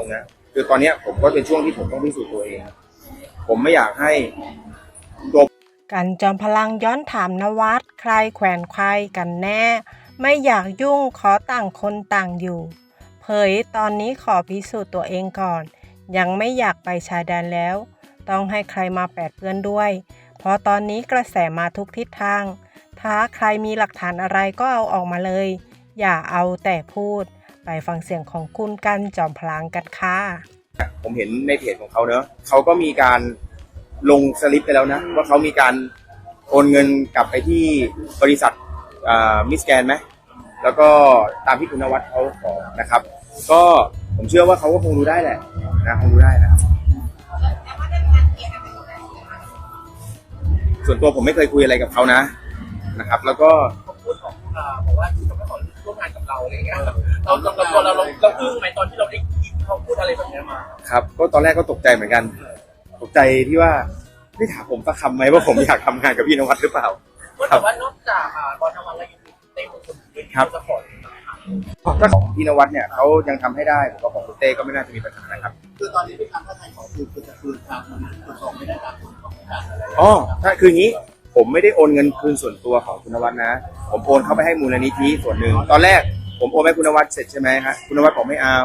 รงๆนะคือตอนนี้ผมก็เป็นช่วงที่ผมต้องพิสูจน์ตัวเอง ผมไม่อยากให้กันจอมพลังย้อนถามนวัดใครแขวนใครกันแน่ ไม่อยากยุ่งขอต่างคนต่างอยู่ เผยตอนนี้ขอพิสูจน์ตัวเองก่อน ยังไม่อยากไปชายแดนแล้ว ต้องให้ใครมาแปดเปื้อนด้วย เพราะตอนนี้กระแสมาทุกทิศทาง ถ้าใครมีหลักฐานอะไรก็เอาออกมาเลย อย่าเอาแต่พูด ไปฟังเสียงของคุณกันจอมพลังกันค่ะ ผมเห็นในเพจของเขาเนอะเขาก็มีการลงสลิปไปแล้วนะ ว่าเขามีการโอนเงินกลับไปที่บริษัทมิสแกนไหมแล้วก็ตามที่คุณนวัดเขาขอนะครับ ก็ผมเชื่อว่าเขาก็คงรู้ได้แหละนะคงรู้ได้นะครับส่วนตัวผมไม่เคยคุยอะไรกับเขานะนะครับ แล้วก็เขาพูดของอ่าบอกว่าอยู่กับเขา อะไรเงี้ยเราเราตัวเราเราเราอึ้งไหมตอนที่เราได้ยินเขาพูดอะไรแบบเนี้ยมาครับ ก็ตอนแรกก็ตกใจเหมือนกัน ตกใจที่ว่าไม่ถามผมสักคำไหมว่าผมอยากทำงานกับพี่นวัดหรือเปล่าก็แต่ว่านอกจากอ่าบอลทำอะไรยังมีเต้นคนอื่นครับสปอร์ตถ้าของพี่นวัดเนี่ยเขายังทำให้ได้ผมว่าของคุณเต้ก็ไม่น่าจะมีปัญหานะครับ คือตอนนี้เป็นการท้าทายของคือคือจะคืนทางมันตรวจสอบไม่ได้ตามกฎของการอะไรอ๋อถ้าคืออย่างนี้ผมไม่ได้โอนเงินคืนส่วนตัวของคุณนวัดนะ ผมโอนเข้าไปให้มูลนิธิส่วนหนึ่งตอนแรก ผมโอนให้คุณนวัดเสร็จใช่ไหมฮะคุณนวัดบอกไม่เอา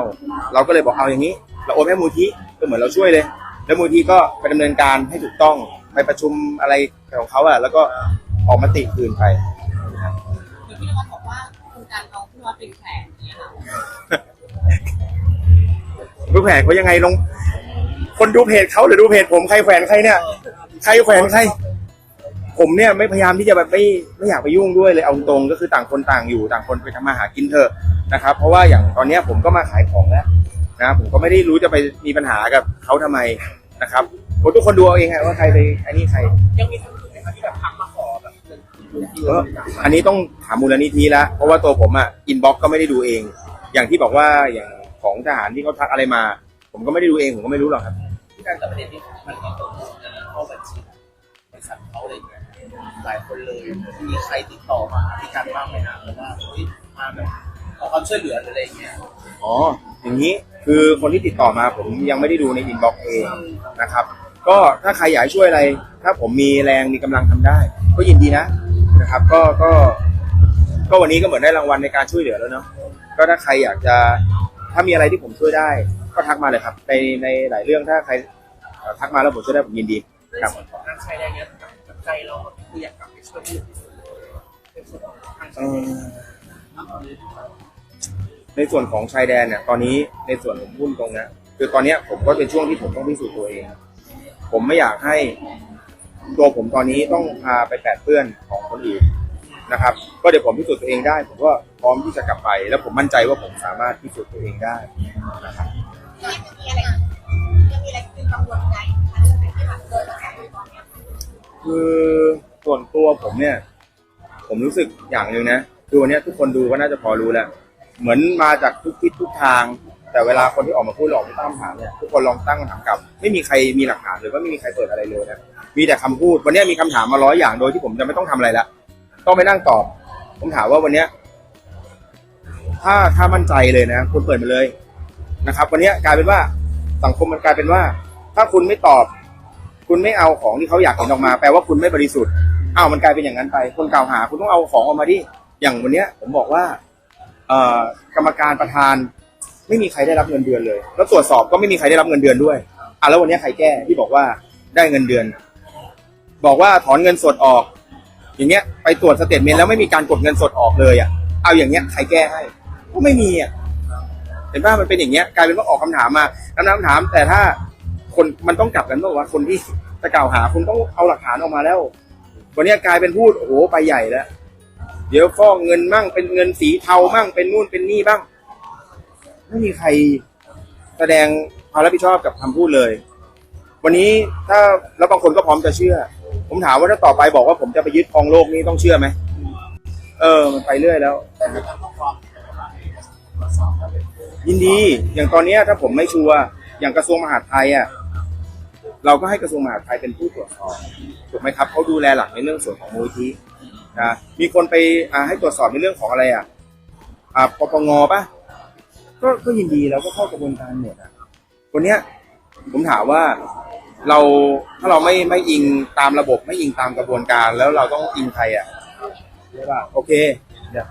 เราก็เลยบอกเอาอย่างนี้ เราโอนให้มูลนิธิก็เหมือนเราช่วยเลย แล้วมูลนิธิก็ไปดำเนินการให้ถูกต้องไปประชุมอะไรของเขาอะแล้วก็ออกมาติคืนไป คือพี่นวัดบอกว่าคุณการเอาพี่นวัดเป็นแขกเนี่ยค่ะดูแผนเขายังไงลง คนดูเพจเขาหรือดูเพจผมใครแขวนใครเนี่ย ใครแขวนใคร ผมเนี่ยไม่พยายามที่จะแบบไม่ไม่อยากไปยุ่งด้วยเลยเอาตรงๆก็คือต่างคนต่างอยู่ต่างคนไปทำมาหากินเถอะนะครับ เพราะว่าอย่างตอนเนี้ยผมก็มาขายของแล้วนะผมก็ไม่ได้รู้จะไปมีปัญหากับเขาทำไมนะครับผมทุกคนดูเอาเองฮะว่าใครไปอันนี้ใคร ยังมีคนอื่นไหมคะที่แบบทักมาขอแบบเงินคืนที่เอเราออันนี้ต้องถามมูลนิธิละเพราะว่าตัวผมอะอินบ็อกก็ไม่ได้ดูเอง อย่างที่บอกว่าอย่างของทหารที่เขาทักอะไรมา ผมก็ไม่ได้ดูเองผมก็ไม่รู้หรอกครับ ที่การจับประเด็นที่มันมีตัวเข้าบัญชีบริษัทเขาอะไรอย่างเงี้ย หลายคนเลยมีใครติดต่อมาหาพี่การบ้างไหมนะหรือว่าเฮ้ยมาแบบขอความช่วยเหลือหรืออะไรอย่างเงี้ยอ๋อ อย่างนี้คือคนที่ติดต่อมาผมยังไม่ได้ดูในอินบ็อกเองนะครับ ก็ถ้าใครอยากให้ช่วยอะไร ถ้าผมมีแรงมีกำลังทำได้ ก็ยินดีนะนะครับ ก็ก็ ก็วันนี้ก็เหมือนได้รางวัลในการช่วยเหลือแล้วเนาะก็ถ้าใครอยากจะถ้ามีอะไรที่ผมช่วยได้ ก็ทักมาเลยครับ ในในหลายเรื่องถ้าใครเอ่อทักมาแล้วผมช่วยได้ผมยินดีในครับส่วนของการใช้แรงเนี้ยกับ ใจเราคืออยากกลับไปช่วยผู้อื่นที่สุดในส่วนของทางเอ่อในส่วนของชายแดนเนี่ยตอนนี้ในส่วนผมพูดตรงนะคือตอนเนี้ยผมก็เป็นช่วงที่ผมต้องพิสูจน์ตัวเอง ผมไม่อยากให้ตัวผมตอนนี้ต้องพาไปแปดเพื่อนของคนอื่นนะครับ ก็เดี๋ยวผมพิสูจน์ตัวเองได้ ผมก็พร้อมที่จะกลับไป แล้วผมมั่นใจว่าผมสามารถพิสูจน์ตัวเองได้นะครับ คือส่วนตัวผมเนี่ย ผมรู้สึกอย่างหนึ่งนะคือวันเนี้ยทุกคนดูก็น่าจะพอรู้แล้วเหมือนมาจากทุกทิศทุกทาง แต่เวลาคนที่ออกมาพูดหลอกไม่ตั้งคำถามเนี่ยทุกคนลองตั้งคำถามกลับ ไม่มีใครมีหลักฐานหรือว่าไม่มีใครเปิดอะไรเลยนะมีแต่คำพูด วันนี้มีคำถามมาร้อยอย่างโดยที่ผมจะไม่ต้องทำอะไรละต้องไปนั่งตอบ ผมถามว่าวันเนี้ยถ้าถ้ามั่นใจเลยนะคุณเปิดมาเลยนะครับ วันนี้กลายเป็นว่าสังคมมันกลายเป็นว่า ถ้าคุณไม่ตอบ คุณไม่เอาของที่เขาอยากเห็นออกมา แปลว่าคุณไม่บริสุทธิ์อ้าวมันกลายเป็นอย่างนั้นไป คนกล่าวหา คุณต้องเอาของออกมาดิอย่างวันเนี้ย ผมบอกว่า เอ่อกรรมการประธาน ไม่มีใครได้รับเงินเดือนเลย แล้วตรวจสอบก็ไม่มีใครได้รับเงินเดือนด้วยอะแล้ววันนี้ใครแก้ที่บอกว่าได้เงินเดือน บอกว่าถอนเงินสดออก อย่างเงี้ย ไปตรวจสเตทเมนต์แล้วไม่มีการกดเงินสดออกเลยอะเอาอย่างเงี้ยใครแก้ให้ก็ไม่มีอะเห็นป่ะมันเป็นอย่างเงี้ยกลายเป็นว่าออกคำถามมาคำถามแต่ถ้า คนมันต้องกลับกันว่าว่าคนที่จะกล่าวหาคุณต้องเอาหลักฐานออกมาแล้ว วันนี้กลายเป็นพูดโอ้โหไปใหญ่แล้ว เดี๋ยวฟ้องเงินมั่งเป็นเงินสีเทามั่งเป็นนู่นเป็นนี่บ้าง ไม่มีใครแสดงความรับผิดชอบกับคำพูดเลย วันนี้ถ้าแล้วบางคนก็พร้อมจะเชื่อ ผมถามว่าถ้าต่อไปบอกว่าผมจะไปยึดครองโลกนี้ต้องเชื่อไหมเออ มันไปเรื่อยแล้วยินดี อย่างตอนนี้ถ้าผมไม่ชัวร์อย่างกระทรวงมหาดไทยอะ เราก็ให้กระทรวงมหาดไทยเป็นผู้ตรวจสอบถูกไหมครับเขาดูแลหลักในเรื่องส่วนของมูลที่นะมีคนไปอ่าให้ตรวจสอบในเรื่องของอะไรอะอ่าปปงปะก็ก็ยินดีแล้วก็เข้ากระบวนการหมดอะคนเนี้ยผมถามว่าเราถ้าเราไม่ไม่อิงตามระบบไม่อิงตามกระบวนการ แล้วเราต้องอิงใครอะใช่ป่ะโอเคเนี่ย